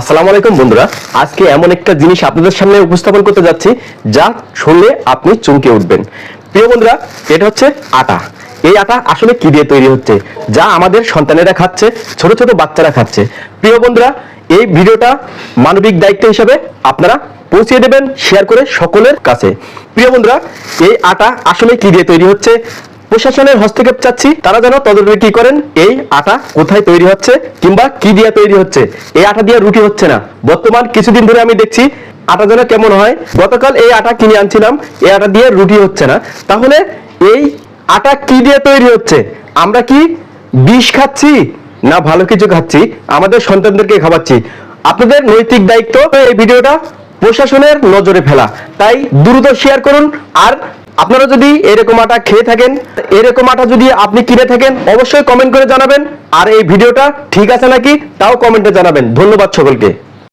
আসসালামু আলাইকুম বন্ধুরা। আজকে এমন একটা জিনিস আপনাদের সামনে উপস্থাপন করতে যাচ্ছি, যা শুনলে আপনি চমকে উঠবেন। প্রিয় বন্ধুরা, এটা হচ্ছে আটা। এই আটা আসলে কি দিয়ে তৈরি হচ্ছে? যা আমাদের সন্তানেরা খাচ্ছে, ছোট ছোট বাচ্চারা খাচ্ছে। প্রিয় বন্ধুরা, এই ভিডিওটা মানবিক দায়িত্ব হিসেবে আপনারা পৌঁছে দেবেন, শেয়ার করে সকলের কাছে। প্রিয় বন্ধুরা, এই আটা আসলে কি দিয়ে তৈরি হচ্ছে? প্রশাসনের হস্তক্ষেপ চাচ্ছি। তারা যেন তদন্ত কি করেন? এই আটা কোথায় তৈরি হচ্ছে কিংবা কি দিয়ে তৈরি হচ্ছে? এই আটা দিয়ে রুটি হচ্ছে না। বর্তমান কিছুদিন ধরে আমি দেখছি আটা যেন কেমন হয়। গতকাল এই আটা কিনে আনছিলাম। এই আটা দিয়ে রুটি হচ্ছে না। তাহলে এই আটা কি দিয়ে তৈরি হচ্ছে? আমরা কি বিষ খাচ্ছি না ভালো কিছু খাচ্ছি? আমাদের সন্তানদেরকে খাওয়াচ্ছি। আপনাদের নৈতিক দায়িত্ব এই ভিডিওটা প্রশাসনের নজরে ফেলা। তাই দ্রুত শেয়ার করুন। আর আপনারা যদি এরকম আটা খেয়ে থাকেন, এরকম আটা যদি আপনি কিনে থাকেন, অবশ্যই কমেন্ট করে জানাবেন। আর এই ভিডিওটা ঠিক আছে নাকি, তাও কমেন্টে জানাবেন। ধন্যবাদ সকলকে।